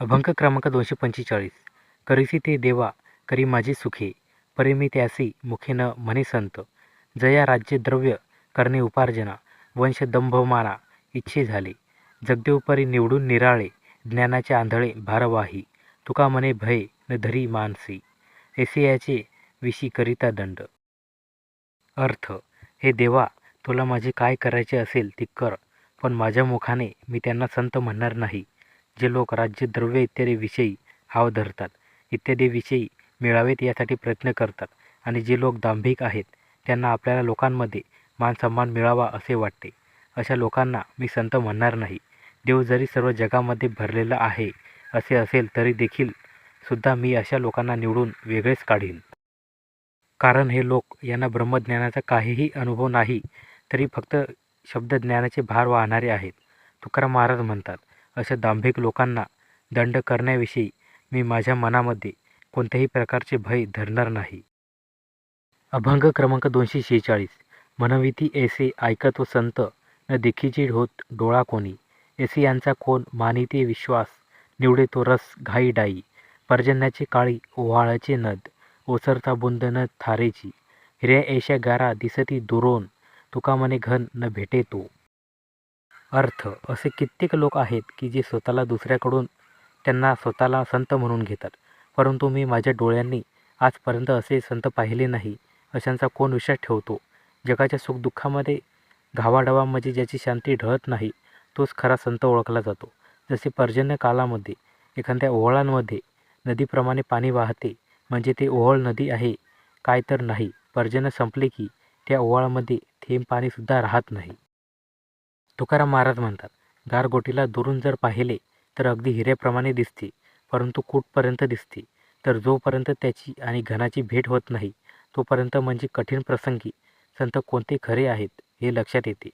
अभंग क्रमांक दोनशे पंचेचाळीस. करीसी ते देवा करी माझी सुखे परिमी त्यासी मुखे न म्हणे संत. जया राज्य द्रव्य करणे उपार्जना वंश दंभमाना इच्छे झाले. जगदेवपरी निवडून निराळे ज्ञानाचे आंधळे भारवाही. तुका म्हणे भय न धरी मानसी. एसियाचे विषी करिता दंड. अर्थ हे देवा तुला माझे काय करायचे असेल ते कर पण माझ्या मुखाने मी त्यांना संत म्हणणार नाही. जे लोक राज्य द्रव्य इत्यादी विषयी हाव धरतात इत्यादी विषयी मिळावेत यासाठी प्रयत्न करतात आणि जे लोक दांभिक आहेत त्यांना आपल्याला लोकांमध्ये मानसन्मान मिळावा असे वाटते. अशा लोकांना मी संत म्हणणार नाही. देव जरी सर्व जगामध्ये भरलेला आहे असे असेल तरी देखील सुद्धा मी अशा लोकांना निवडून वेगळेच काढीन. कारण हे लोक यांना ब्रह्मज्ञानाचा काहीही अनुभव नाही तरी फक्त शब्दज्ञानाचे भार वाहणारे आहेत. तुकाराम महाराज म्हणतात अशा दांभिक लोकांना दंड करण्याविषयी मी माझ्या मनामध्ये कोणत्याही प्रकारचे भय धरणार नाही. अभंग क्रमांक दोनशे शेहेचाळीस. मनविती ऐसे ऐकत व संत. न देखीची होत डोळा कोणी. ऐसे यांचा कोण मानिते विश्वास. निवडे तो रस घाई डाई. पर्जन्याची काळी ओवाळाचे नद. ओसरता बुंद न थारेची. हिऱ्या ऐशा गारा दिसती दुरोन तुका मने घन न भेटे तो. अर्थ असे कित्येक लोक आहेत की जे स्वतःला दुसऱ्याकडून त्यांना स्वतःला संत म्हणून घेतात. परंतु मी माझ्या डोळ्यांनी आजपर्यंत असे संत पाहिले नाही अशांचा कोण विश्वास ठेवतो? जगाच्या सुखदुःखामध्ये घावाढवामध्ये ज्याची शांती ढळत नाही तोच खरा संत ओळखला जातो. जसे पर्जन्य कालामध्ये एखाद्या ओहळांमध्ये नदीप्रमाणे पाणी वाहते म्हणजे ते ओहळ नदी आहे काय तर नाही. पर्जन्य संपले की त्या ओवाळामध्ये थेंब पाणीसुद्धा राहत नाही. तुकाराम महाराज म्हणतात गारगोटीला दुरून जर पाहिले तर अगदी हिऱ्याप्रमाणे दिसते परंतु कुठपर्यंत दिसते. तर जोपर्यंत त्याची आणि घनाची भेट होत नाही तोपर्यंत म्हणजे कठीण प्रसंगी. संत कोणते खरे आहेत हे लक्षात येते.